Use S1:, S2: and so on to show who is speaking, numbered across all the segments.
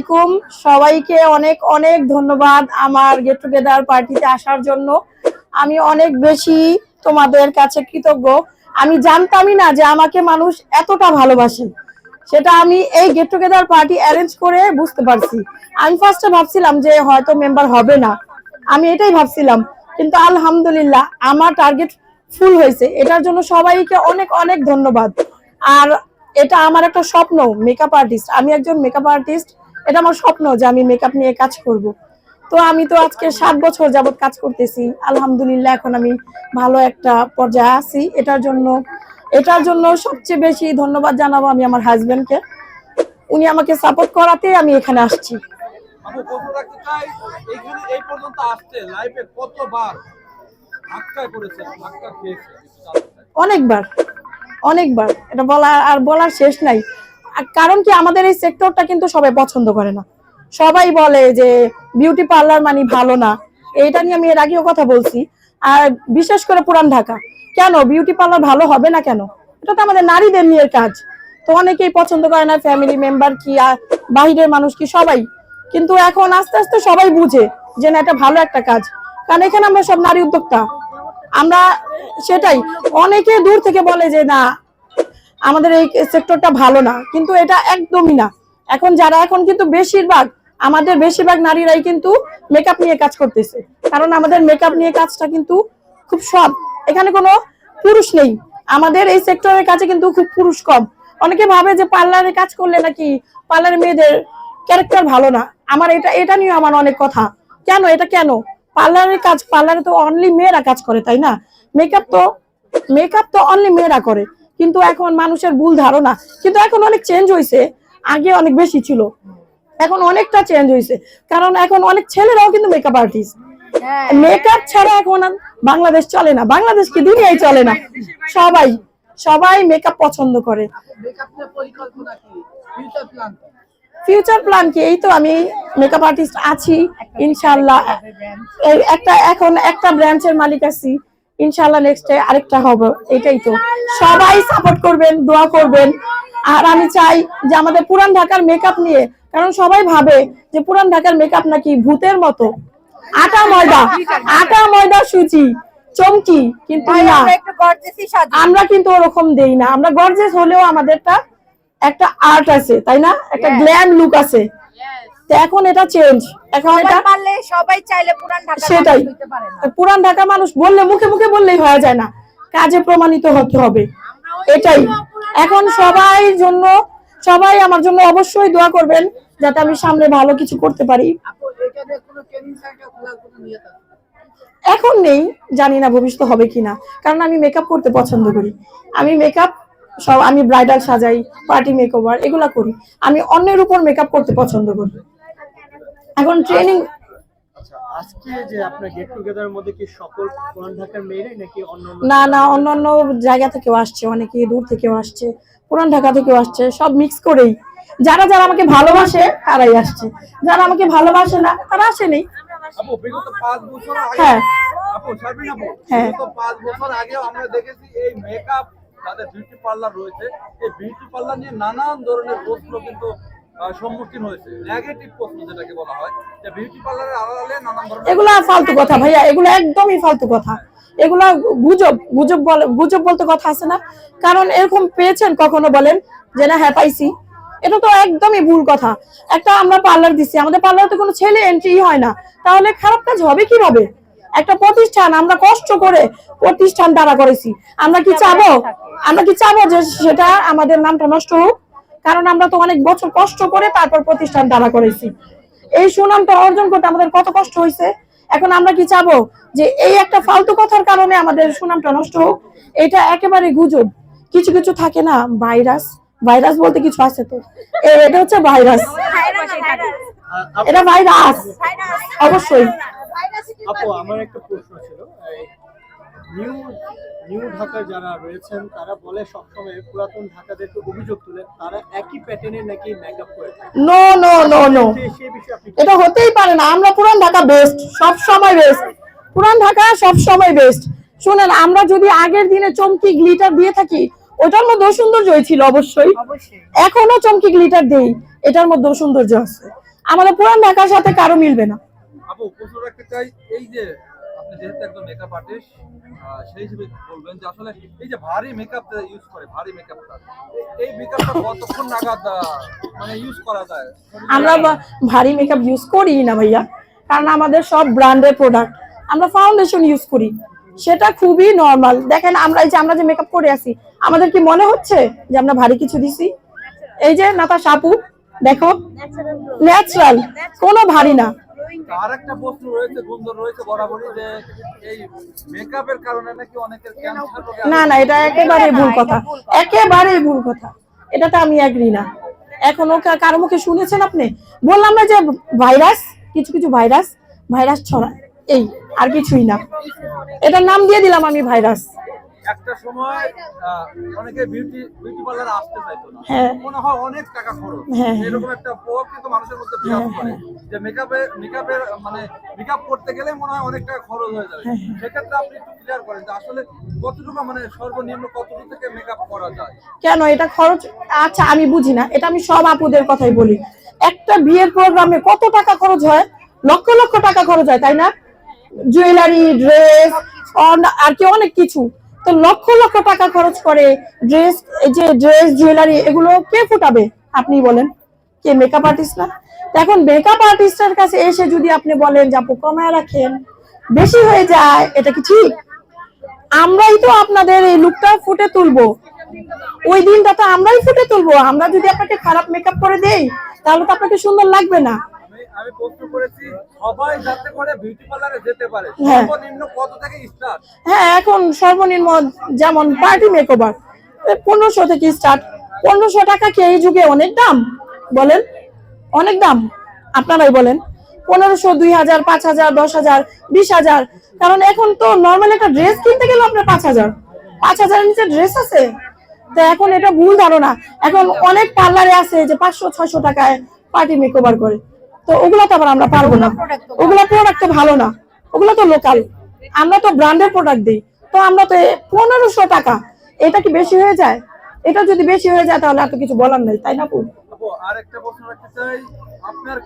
S1: আলাইকুম। সবাইকে অনেক অনেক ধন্যবাদ আমার গেট টুগেদার পার্টিতে আসার জন্য। আমি অনেক বেশি তোমাদের কাছে কৃতজ্ঞ। আমি জানতামই না যে আমাকে মানুষ এতটা ভালোবাসে। সেটা আমি এই গেট টুগেদার পার্টি অ্যারেঞ্জ করে বুঝতে পারছি। আমি ফার্স্টে ভাবছিলাম যে হয়তো মেম্বার হবে না। আমি এটাই ভাবছিলাম। কিন্তু আলহামদুলিল্লাহ আমার টার্গেট ফুল হয়েছে। এটার জন্য সবাইকে অনেক অনেক ধন্যবাদ। আর এটা আমার একটা স্বপ্ন মেকআপ আর্টিস্ট আমি একজন মেকআপ আর্টিস্ট এটা আমার স্বপ্ন যে আমি মেকআপ নিয়ে কাজ করব। তো আমি তো আজকে সাত বছর যাবৎ কাজ করতেছি। আলহামদুলিল্লাহ এখন আমি ভালো একটা পর্যায়ে আছি। এটার জন্য এটার জন্য সবচেয়ে বেশি ধন্যবাদ জানাব আমি আমার হাজবেন্ডকে উনি আমাকে সাপোর্ট করাতে আমি এখানে আসছি। অনেকবার অনেকবার। এটা বলা আর বলার শেষ নাই। কারণ কি আমাদের এই সেক্টরটা কিন্তু সবাই পছন্দ করে না। সবাই বলে যে বিউটি পার্লার মানে ভালো না। এইটা নিয়ে আমি এর আগেও কথা বলছি। আর বিশেষ করে পুরান ঢাকা। কেন? বিউটি পার্লার ভালো হবে না কেন? এটা তো আমাদের নারীদের নিয়ে কাজ। তো অনেকেই পছন্দ করে না ফ্যামিলি মেম্বার কি, আর বাহিরের মানুষ কি, সবাই। কিন্তু এখন আস্তে আস্তে সবাই বুঝে যে না, এটা ভালো একটা কাজ। কারণ এখানে আমরা সব নারী উদ্যোক্তা। আমরা সেটাই। অনেকে দূর থেকে বলে যে না আমাদের এই সেক্টরটা ভালো না, কিন্তু এটা একদমই না। এখন যারা, এখন কিন্তু বেশিরভাগ, আমাদের বেশিরভাগ নারীরাই কিন্তু মেকআপ নিয়ে কাজ করতেছে। কারণ আমাদের মেকআপ নিয়ে কাজটা কিন্তু খুব সব, এখানে কোনো পুরুষ নেই। আমাদের এই সেক্টরের কাছে কিন্তু খুব পুরুষ কম। অনেকে ভাবে যে পার্লারে কাজ করলে নাকি পার্লারে মেয়েদের ক্যারেক্টার ভালো না। আমার এটা এটা নিয়ে আমার অনেক কথা। কেন, এটা কেন? পার্লারের কাজ, পার্লারে তো অনলি মেয়েরা কাজ করে, তাই না? মেকআপ তো মেকআপ তো অনলি মেয়েরা করে। কিন্তু এখন মানুষের ভুল ধারণা কিন্তু এখন অনেক চেঞ্জ হয়েছে আগে অনেক বেশি ছিল। এখন অনেকটা চেঞ্জ হয়েছে কারণ এখন অনেক ছেলেরাও কিন্তু মেকআপ আর্টিস্ট মেকআপ ছাড়া এখন আর বাংলাদেশ চলে না বাংলাদেশ কি দুনিয়ায় চলে না। সবাই সবাই মেকআপ পছন্দ করে। ফিউচার প্ল্যান কি? এই তো আমি মেকআপ আর্টিস্ট আছি ইনশাল্লাহ এই একটা এখন একটা ব্রাঞ্চের মালিক আছি। ইনশাল্লাহ নেক্সট আরেকটা হবে এটাই তো। সবাই সাপোর্ট করবেন দোয়া করবেন। আর আমি চাই যে আমাদের পুরান ঢাকার মেকআপ নিয়ে কারণ সবাই ভাবে যে পুরান ঢাকার মেকআপ নাকি ভূতের মতো। আটা ময়দা আটা ময়দা সুচি চমকি কিন্তু না। আমরা কিন্তু ওরকম দেই না। আমরা গর্জেস হলেও আমাদেরটা একটা আর্ট আছে তাই না? একটা. গ্ল্যাম লুক আছে। তো এখন এটা চেঞ্জ এখন এটা
S2: পারলে সবাই চাইলে পুরান ঢাকা
S1: সেটাই। পুরান ঢাকা মানুষ বললে মুখে মুখে বললেই হয়ে যায় না। কাজে প্রমাণিত হতে হবে। এটাই। এখন সবাই জন্য সবাই আমার জন্য অবশ্যই দোয়া করবেন যাতে আমি সামনে ভালো কিছু করতে পারি। এখন নেই জানি না ভবিষ্যৎ হবে কিনা। কারণ আমি মেকআপ করতে পছন্দ করি। আমি মেকআপ সব আমি ব্রাইডাল সাজাই পার্টি মেকওভার এগুলা করি। আমি অন্যের উপর মেকআপ করতে পছন্দ করি। এখন ট্রেনিং
S3: আচ্ছা আজকে যে আপনার গেট টুগেদার মধ্যে কি সকল পুরান ঢাকার মেয়েরাই নাকি অন্য অন্য
S1: না না অন্যান্য জায়গা থেকেও আসছে অনেকে দূর থেকেও আসছে পুরান ঢাকা থেকেও আসছে সব মিক্স করেই। যারা যারা আমাকে ভালোবাসে তারাই আসছে। যারা আমাকে ভালোবাসে না তারা আসেনি।
S4: আপু বিগত পাঁচ বছর আগে
S1: হ্যাঁ।
S4: আপু সাবিন আপু?
S1: হ্যাঁ।
S4: বিগত পাঁচ বছর আগেও আমরা দেখেছি এই মেকআপ যাদের বিউটি পার্লার রয়েছে। এই বিউটি পার্লার নিয়ে নানান ধরনের প্রশ্ন কিন্তু আহ, সম্মুখীন হয়েছে। নেগেটিভ প্রশ্ন যেটাকে বলা হয় যে বিউটি পার্লারের আড়ালে নানান ধরনের
S1: এগুলা ফালতু কথা ভাইয়া এগুলো একদমই ফালতু কথা। এগুলা গুজব গুজব বলে গুজব বলতে কথা আছে না। কারণ এরকম পেয়েছেন কখনো বলেন যে না হ্যাঁ পাইছি। এটা তো একদমই ভুল কথা। একটা আমরা পার্লার দিচ্ছি আমাদের পার্লারে তো কোনো ছেলে এন্ট্রি হয় না। তাহলে খারাপ কাজ হবে কীভাবে? একটা প্রতিষ্ঠান আমরা কষ্ট করে প্রতিষ্ঠান দ্বারা করেছি। আমরা কি চাবো? আমরা কি চাবো যে সেটা আমাদের নামটা নষ্ট হোক? কারণ আমরা তো অনেক বছর কষ্ট করে তারপর প্রতিষ্ঠান দাঁড়া করেছি। এই সুনামটা অর্জন করতে আমাদের কত কষ্ট হয়েছে। এখন আমরা কি চাবো যে এই একটা ফালতু কথার কারণে আমাদের সুনামটা নষ্ট হোক? এটা একেবারে গুজব। কিছু কিছু থাকে না ভাইরাস। ভাইরাস বলতে কিছু আছে তো। এটা হচ্ছে ভাইরাস। এটা ভাইরাস। অবশ্যই।
S3: আপু আমার একটা প্রশ্ন ছিল। নিউ নিউ ঢাকার যারা রয়েছেন তারা বলে সবসময় পুরাতন ঢাকাদেরকে অভিযোগ তুলে তারা একই প্যাটার্নের নাকি মেকআপ করে
S1: নো নো নো নো এটা হতেই পারে না। আমরা পুরান ঢাকা বেস্ট সব সময় বেস্ট পুরান ঢাকা সব সময় বেস্ট শুনেন আমরা যদি আগের দিনে চমকি গ্লিটার দিয়ে থাকি ওটার মধ্যেও সৌন্দর্য ছিল অবশ্যই।
S2: অবশ্যই।
S1: এখনও চমকি গ্লিটার দেই এটার মধ্যেও সৌন্দর্য আছে। আমাদের পুরান ঢাকার সাথে কারও মিলবে না।
S4: আপু প্রশ্ন রাখতে চাই এই যে আপনি যেহেতু একজন মেকআপ আর্টিস্ট সেই হিসেবে বলবেন যে আসলে এই যে ভারী মেকআপ ইউজ করে ভারী মেকআপটা এই মেকআপটা কতক্ষণ নাগাদ মানে ইউজ করা যায়?
S1: আমরা ভারী মেকআপ ইউজ করি না ভাইয়া কারণ আমাদের সব ব্র্যান্ডের প্রোডাক্ট আমরা ফাউন্ডেশন ইউজ করি। সেটা খুবই নর্মাল দেখেন আমরা এই যে আমরা যে মেকআপ করে আসি আমাদের কি মনে হচ্ছে যে আমরা ভারী কিছু দিছি? এই যে নাতা সাপু দেখো ন্যাচারাল কোনো ভারী না।
S4: আর একটা প্রশ্ন রয়েছে গুঞ্জন রয়েছে বরাবরই যে এই মেকআপের কারণে নাকি অনেকের ক্যান্সার
S1: না না এটা একেবারে ভুল কথা। একেবারে ভুল কথা। এটাতে আমি এগ্রি না। এখনও কারও মুখে শুনেছেন আপনি? বললাম না যে ভাইরাস কিছু কিছু ভাইরাস ভাইরাস ছড়ায় এই আর কিছুই না। এটার নাম দিয়ে দিলাম আমি ভাইরাস।
S4: একটা সময় অনেকে বিউটি বিউটি পার্লার আসতে চাইতো না।
S1: হ্যাঁ।
S4: মনে হয় অনেক টাকা খরচ।
S1: হ্যাঁ।
S4: এরকম একটা প্রভাব কিন্তু মানুষের মধ্যে বিরাজ করে। যে মেকআপে মেকআপের মানে মেকআপ করতে গেলে মনে হয় অনেক টাকা খরচ হয়ে যাবে। সেক্ষেত্রে আপনি একটু ক্লিয়ার করেন যে আসলে কতটুকু মানে সর্বনিম্ন কতটুকু থেকে মেকআপ করা যায়।
S1: কেন? এটা খরচ আচ্ছা আমি বুঝি না। এটা আমি সব আপুদের কথাই বলি। একটা বিয়ের প্রোগ্রামে কত টাকা খরচ হয়? লক্ষ লক্ষ টাকা খরচ হয় তাই না? জুয়েলারি ড্রেস আর কি অনেক কিছু। তো লক্ষ লক্ষ টাকা খরচ করে ড্রেস যে ড্রেস, জুয়েলারি, এগুলো কে ফুটাবে? আপনি বলেন। কে মেকআপ আর্টিস্ট না? এখন মেকআপ আর্টিস্টের কাছে এসে যদি আপনি বলেন যে, আপু, কমায় রাখেন, বেশি হয়ে যায়, এটা কি ঠিক? আমরাই তো আপনাদের এই লুকটা ফুটে তুলবো। ওই দিনটা তো আমরাই ফুটে তুলবো। আমরা যদি আপনাকে খারাপ মেকআপ করে দেই, তাহলে তো আপনাকে সুন্দর লাগবে না।
S4: আমি প্রশ্ন করেছি সবাই যাতে করে বিউটি পার্লারে যেতে পারে
S1: হ্যাঁ।
S4: সর্বনিম্ন কত থেকে স্টার্ট
S1: হ্যাঁ এখন সর্বনিম্ন যেমন পার্টি মেকওভার পনেরোশো থেকে স্টার্ট পনেরোশো টাকা কি এই যুগে অনেক দাম? বলেন অনেক দাম। আপনারাই বলেন। পনেরোশো দুই হাজার পাঁচ হাজার দশ হাজার বিশ হাজার। কারণ এখন তো নর্মাল একটা ড্রেস কিনতে গেলে আপনার পাঁচ হাজার। পাঁচ হাজারের নিচে ড্রেস আছে। তো এখন এটা ভুল ধারণা। এখন অনেক পার্লারে আছে যে পাঁচশো ছয়শো টাকায় পার্টি মেকওভার করে। তো ওগুলো তো আবার আমরা পারব না। ওগুলো প্রোডাক্ট তো ভালো। না। ওগুলো তো লোকাল আমরা তো ব্র্যান্ডের প্রোডাক্ট দিই। তো আমরা তো পনেরোশো টাকা। এটা কি বেশি হয়ে যায়? এটা যদি বেশি হয়ে যায় তাহলে এত কিছু বলার নেই তাই না
S4: আর একটা প্রশ্ন রাখতে চাই। আপনার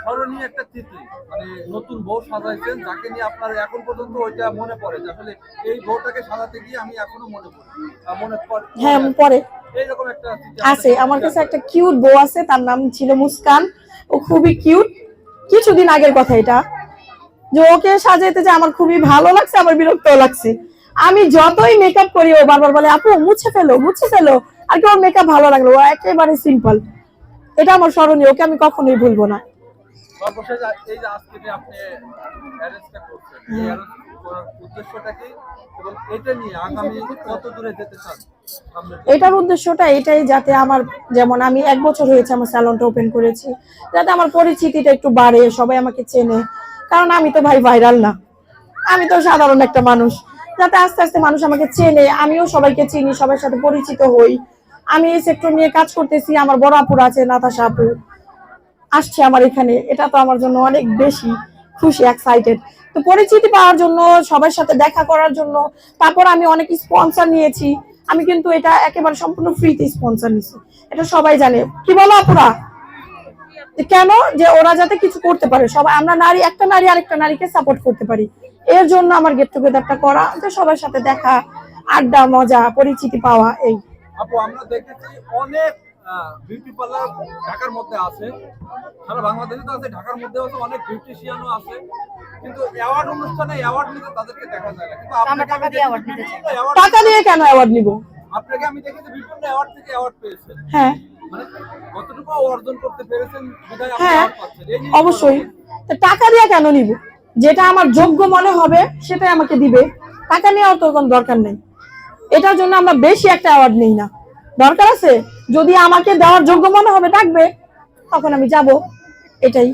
S4: স্মরণীয় একটা স্মৃতি মানে নতুন বউ সাজাইছেন যাকে নিয়ে আপনার এখন পর্যন্ত ওইটা মনে পড়ে যে আসলে এই বউটাকে সাজাতে গিয়ে আমি এখনও মনে পড়ি মনে পড়ে।
S1: হ্যাঁ
S4: এইরকম একটা
S1: আছে। আমার কাছে একটা কিউট বউ আছে তার নাম ছিল মুস্কান। ও খুবই কিউট। কিছুদিন আগের কথা এটা। যে ওকে সাজাইতে যে আমার খুবই ভালো লাগছে, আমার বিরক্ত লাগছে। আমি যতই মেকআপ করি, ও বারবার বলে, আপু, মুছে ফেলো মুছে ফেলো। আর কি ওর মেকআপ ভালো লাগল ও একেবারে সিম্পল এটা আমার স্মরণীয়, ওকে আমি কখনোই ভুলবো না।
S4: সর্বশেষ এই যে আজকে যে আপনি অ্যারেঞ্জটা করছেন এই arrange করার উদ্দেশ্যটা কি? এবং এটা নিয়ে আগামী কত দূরে যেতে চান?
S1: এটার উদ্দেশ্যটা এটাই যাতে আমার যেমন আমি এক বছর হয়েছে আমার স্যালনটা ওপেন করেছি যাতে আমার পরিচিতিটা একটু বাড়ে সবাই আমাকে চেনে। কারণ আমি তো ভাই ভাইরাল না। আমি তো সাধারণ একটা মানুষ। যাতে আস্তে আস্তে মানুষ আমাকে চেনে আমিও সবাইকে চিনি সবার সাথে পরিচিত হই। আমি এই সেক্টর নিয়ে কাজ করতেছি আমার বড় আপুর আছে নাতাশা আপু। আসছে আমার এখানে। এটা তো আমার জন্য অনেক বেশি খুশি এক্সাইটেড তো পরিচিতি পাওয়ার জন্য, সবার সাথে দেখা করার জন্য, তারপর আমি অনেক স্পন্সর নিয়েছি। আমি কিন্তু এটা একেবারে সম্পূর্ণ ফ্রিতে স্পন্সর নিছি। এটা সবাই জানে। কি বলো আপুরা? কেন? যে ওরা যাতে কিছু করতে পারে। সবাই, আমরা নারী, একটা নারী আরেকটা নারীকে সাপোর্ট করতে পারি। এর জন্য আমার গেট টুগেদারটা করা, যে সবার সাথে দেখা, আড্ডা, মজা, পরিচিতি পাওয়া, এই।
S4: আপু, আমরা দেখেছি অনেক বিউটি পার্লার ঢাকার মধ্যে আছে। সারা বাংলাদেশে তো আছে ঢাকার মধ্যে আছে অনেক বিউটিশিয়ানও আছে। কিন্তু অ্যাওয়ার্ড অনুষ্ঠানে অ্যাওয়ার্ড নিতে তাদেরকে দেখা যায় না। কিন্তু আপনাকে আমি
S2: টাকা দিয়ে award নিতে।
S1: টাকা দিয়ে কেন অ্যাওয়ার্ড নিব?
S4: আপনাকে আমি দেখেছি বিভিন্ন অ্যাওয়ার্ড থেকে অ্যাওয়ার্ড পেয়েছেন।
S1: হ্যাঁ।
S4: মানে কতটুকু অর্জন করতে পেরেছেন বিধায় আপনি
S1: হ্যাঁ
S4: পাচ্ছেন।
S1: অবশ্যই। তো টাকা দিয়ে কেন নিব? যেটা আমার যোগ্য মনে হবে সেটাই আমাকে দিবে। টাকা তো কোনো দরকার নেই। এটার জন্য আমরা বেশি একটা অ্যাওয়ার্ড নেই না। দরকার আছে? যদি আমাকে দেওয়ার যোগ্য মনে হবে ডাকবে তখন আমি যাব। এটাই।